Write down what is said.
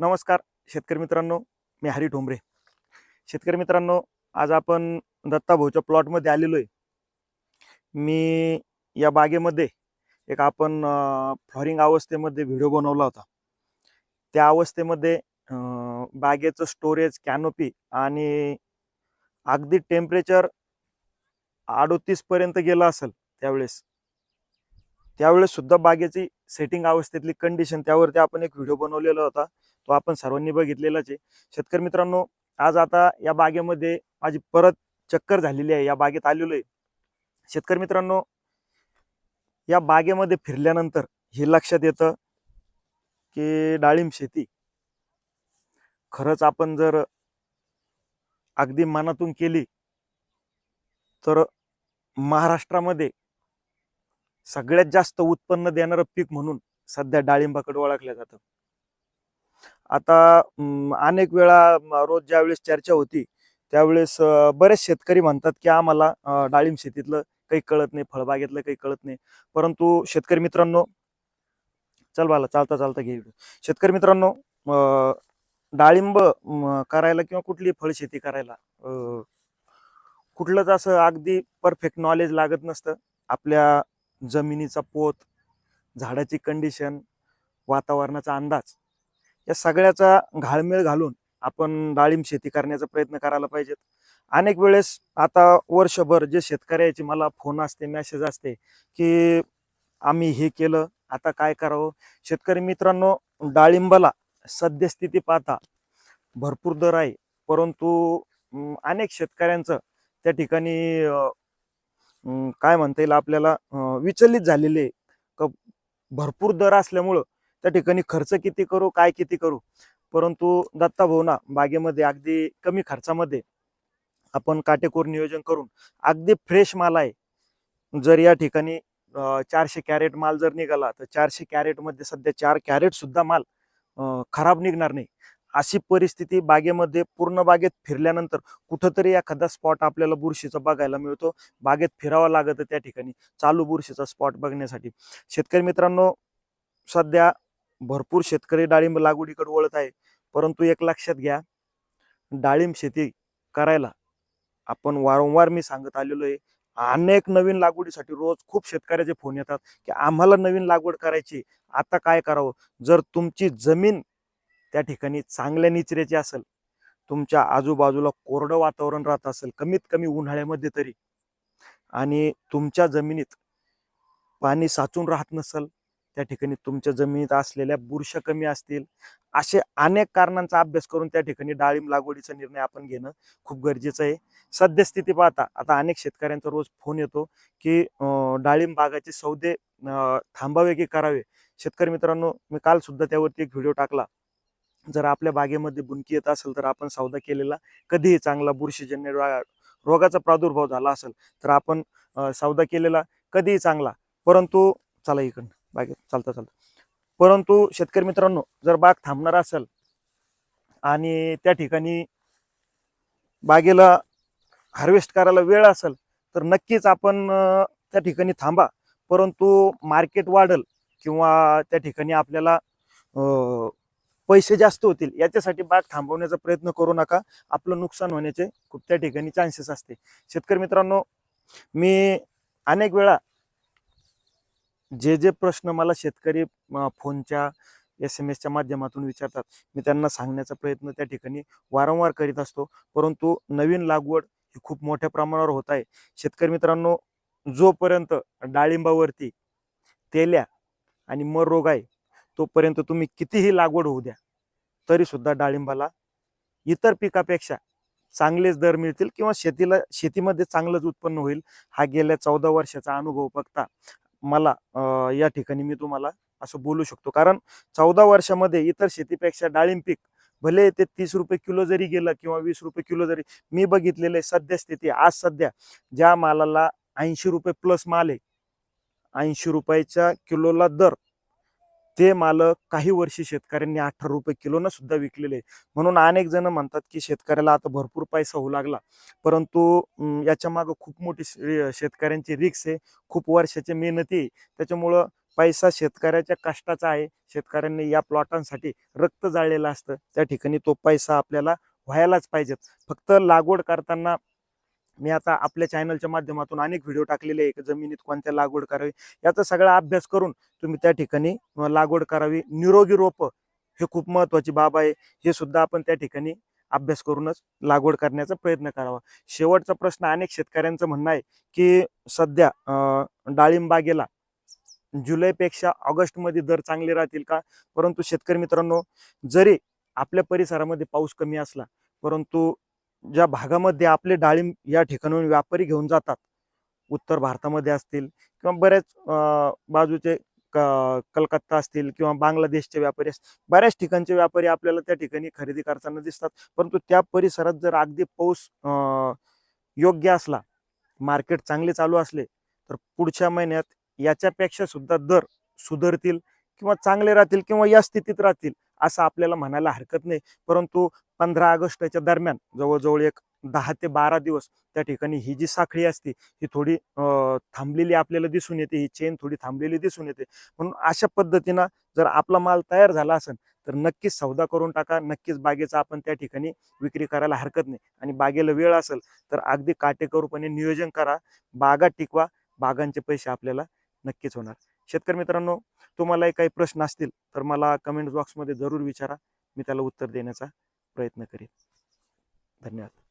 नमस्कार शेतकरी मित्रांनो मी हरी ठोंबरे. शेतकरी मित्रांनो आज आपण दत्ता भाऊच्या प्लॉटमध्ये आलेलो आहे मी या बागेमध्ये एक आपण फ्लॉरिंग अवस्थेमध्ये व्हिडिओ बनवला होता. त्या अवस्थेमध्ये बागेचं स्टोरेज कॅनोपी आणि अगदी टेम्परेचर अडोतीसपर्यंत गेलं असेल त्यावेळेस. त्यावेळेस सुद्धा बागेची सेटिंग अवस्थेतली कंडिशन त्यावरती आपण एक व्हिडिओ बनवलेला होता. तो आपण सर्वांनी बघितलेलाच आहे. शेतकरी मित्रांनो आज आता या बागेमध्ये माझी परत चक्कर झालेली आहे. या बागेत आलेलो आहे. शेतकरी मित्रांनो या बागेमध्ये फिरल्यानंतर हे लक्षात येतं की डाळिंब शेती. खरंच आपण जर अगदी मनातून केली तर महाराष्ट्रामध्ये सगळ्यात जास्त उत्पन्न देणारं पीक म्हणून सध्या डाळिंबाकडे ओळखलं जातं. आता अनेक वेळा रोज ज्यावेळेस चर्चा होती त्यावेळेस बरेच शेतकरी म्हणतात की आम्हाला डाळिंब शेतीतलं काही कळत नाही फळबागेतलं काही कळत नाही. परंतु शेतकरी मित्रांनो चल बाला चालता चालता घे शेतकरी मित्रांनो डाळिंब करायला किंवा कुठली फळशेती करायला कुठलंच असं अगदी परफेक्ट नॉलेज लागत नसतं. आपल्या जमिनीचा पोत झाडाची कंडिशन वातावरणाचा अंदाज या सगळ्याचा घाळमेळ घालून आपण डाळिंब शेती करण्याचा प्रयत्न करायला पाहिजेत अनेक वेळेस आता वर्षभर जे शेतकऱ्याचे मला फोन असते मेसेज असते की आम्ही हे केलं आता काय करावं शेतकरी मित्रांनो डाळिंबाला सद्यस्थिती पाहता भरपूर दर आहे परंतु अनेक शेतकऱ्यांचं त्या ठिकाणी काय म्हणता येईल आपल्याला विचलित झालेले आहे. क- भरपूर दर असल्यामुळं त्या ठिकाणी खर्च किती करू काय किती करू? परंतु दत्ताभऊना बागेमध्ये अगदी कमी खर्चामध्ये आपण काटेकोर नियोजन करून अगदी फ्रेश माल आहे. जर या ठिकाणी चारशे कॅरेट माल जर निघाला तर चारशे कॅरेटमध्ये सध्या चार कॅरेट सुद्धा माल खराब निघणार नाही. अशी परिस्थिती बागेमध्ये पूर्ण बागेत फिरल्यानंतर कुठंतरी एखादा स्पॉट आपल्याला बुरशीचा बघायला मिळतो. बागेत फिरावं लागतं त्या ठिकाणी. चालू बुरशीचा स्पॉट बघण्यासाठी. शेतकरी मित्रांनो सध्या भरपूर शेतकरी डाळिंब लागवडीकडे वळत आहे. परंतु एक लक्षात घ्या डाळिंब शेती करायला आपण वारंवार मी सांगत आलेलो आहे. अनेक नवीन लागवडीसाठी रोज खूप शेतकऱ्याचे फोन येतात की आम्हाला नवीन लागवड करायची आता काय करावं? जर तुमची जमीन त्या ठिकाणी चांगल्या निचऱ्याची असेल तुमच्या आजूबाजूला कोरडं वातावरण राहत असेल कमीत कमी उन्हाळ्यामध्ये तरी आणि तुमच्या जमिनीत पाणी साचून राहत नसेल त्या ठिकाणी तुमच्या जमिनीत असलेल्या बुरशा कमी असतील असे अनेक कारणांचा अभ्यास करून त्या ठिकाणी डाळिंब लागवडीचा निर्णय आपण घेणं खूप गरजेचं आहे. सद्यस्थिती पाहता आता अनेक शेतकऱ्यांचा रोज फोन येतो की डाळिंब बागाचे सौदे थांबावे की करावे? शेतकरी मित्रांनो मी काल सुद्धा त्यावरती एक व्हिडिओ टाकला. जर आपल्या बागेमध्ये बुनकी येत असेल तर आपण सौदा केलेला कधीही चांगला बुरशीजन्य रोगाचा प्रादुर्भाव झाला असेल तर आपण सौदा केलेला कधीही चांगला. परंतु चला इकडं बागेत चालतं चालतं. परंतु शेतकरी मित्रांनो जर बाग थांबणार असेल आणि त्या ठिकाणी बागेला हार्वेस्ट करायला वेळ असेल तर नक्कीच आपण त्या ठिकाणी थांबा. परंतु मार्केट वाढल किंवा त्या ठिकाणी आपल्याला पैसे जास्त होतील याच्यासाठी बाग थांबवण्याचा प्रयत्न करू नका. आपलं नुकसान होण्याचे खूप त्या ठिकाणी चान्सेस असते. शेतकरी मित्रांनो मी अनेक वेळा जे जे प्रश्न मला शेतकरी फोनच्या एस एम एसच्या माध्यमातून विचारतात मी त्यांना सांगण्याचा प्रयत्न त्या ठिकाणी वारंवार करीत असतो. परंतु नवीन लागवड ही खूप मोठ्या प्रमाणावर होत आहे. शेतकरी मित्रांनो जोपर्यंत डाळिंबावरती तेल्या आणि मर रोग आहे तोपर्यंत तुम्ही कितीही लागवड होऊ द्या तरीसुद्धा डाळिंबाला इतर पिकापेक्षा चांगलेच दर मिळतील किंवा शेतीला शेतीमध्ये चांगलंच उत्पन्न होईल हा गेल्या चौदा वर्षाचा अनुभव बघता. मला या ठिकाणी मी तुम्हाला असं बोलू शकतो. कारण चौदा वर्षामध्ये इतर शेतीपेक्षा डाळिंब पीक भले ते तीस रुपये किलो जरी गेलं किंवा वीस रुपये किलो जरी मी बघितलेले सद्यस्थिती आज सध्या ज्या मालाला ऐंशी रुपये प्लस माल आहे ऐंशी रुपयाच्या किलोला दर ते मालक काही वर्षी शेतकऱ्यांनी अठरा रुपये किलोनं सुद्धा विकलेले आहे. म्हणून अनेक जण म्हणतात की शेतकऱ्याला आता भरपूर पैसा होऊ लागला. परंतु याच्या मागं खूप मोठी शेतकऱ्यांची रिक्स आहे. खूप वर्षाची मेहनती आहे. त्याच्यामुळं पैसा शेतकऱ्याच्या कष्टाचा आहे. शेतकऱ्यांनी या प्लॉटांसाठी रक्त जाळलेलं असतं. त्या ठिकाणी तो पैसा आपल्याला व्हायलाच पाहिजेत. फक्त लागवड करताना मी आता आपल्या चॅनलच्या माध्यमातून अनेक व्हिडिओ टाकलेले आहे जमिनीत कोणत्या लागवड करावी याचा सगळा अभ्यास करून तुम्ही त्या ठिकाणी लागवड करावी. निरोगी रोप हे खूप महत्वाची बाब आहे. हे सुद्धा आपण त्या ठिकाणी अभ्यास करूनच लागवड करण्याचा प्रयत्न करावा. शेवटचा प्रश्न अनेक शेतकऱ्यांचं म्हणणं आहे की सध्या डाळिंबागेला जुलैपेक्षा ऑगस्टमध्ये दर चांगले राहतील का? परंतु शेतकरी मित्रांनो जरी आपल्या परिसरामध्ये पाऊस कमी असला परंतु ज्या भागामध्ये आपले डाळिंब या ठिकाणाहून व्यापारी घेऊन जातात उत्तर भारतामध्ये असतील किंवा बऱ्याच बाजूचे क- कलकत्ता असतील किंवा बांगलादेशचे व्यापारी असतील बऱ्याच ठिकाणचे व्यापारी आपल्याला त्या ठिकाणी खरेदी करताना दिसतात. परंतु त्या परिसरात जर अगदी पाऊस योग्य असला मार्केट चांगले चालू असले तर पुढच्या महिन्यात याच्यापेक्षा सुद्धा दर सुधारतील किंवा चांगले राहतील किंवा या स्थितीत राहतील. असं आपल्याला म्हणायला हरकत नाही. परंतु पंधरा ऑगस्टच्या दरम्यान जवळजवळ एक दहा ते बारा दिवस त्या ठिकाणी ही जी साखळी असते ही थोडी थांबलेली आपल्याला दिसून येते. ही चेन थोडी थांबलेली दिसून येते. म्हणून अशा पद्धतीनं जर आपला माल तयार झाला असेल तर नक्कीच सौदा करून टाका. नक्कीच बागेचा आपण त्या ठिकाणी विक्री करायला हरकत नाही. आणि बागेला वेळ असेल तर अगदी काटेकोरपणे नियोजन करा. बागा टिकवा. बागांचे पैसे आपल्याला नक्कीच होणार. शेतकरी मित्रांनो तुम्हालाही काही प्रश्न असतील तर मला कमेंट बॉक्समध्ये जरूर विचारा. मी त्याला उत्तर देण्याचा प्रयत्न करेन. धन्यवाद.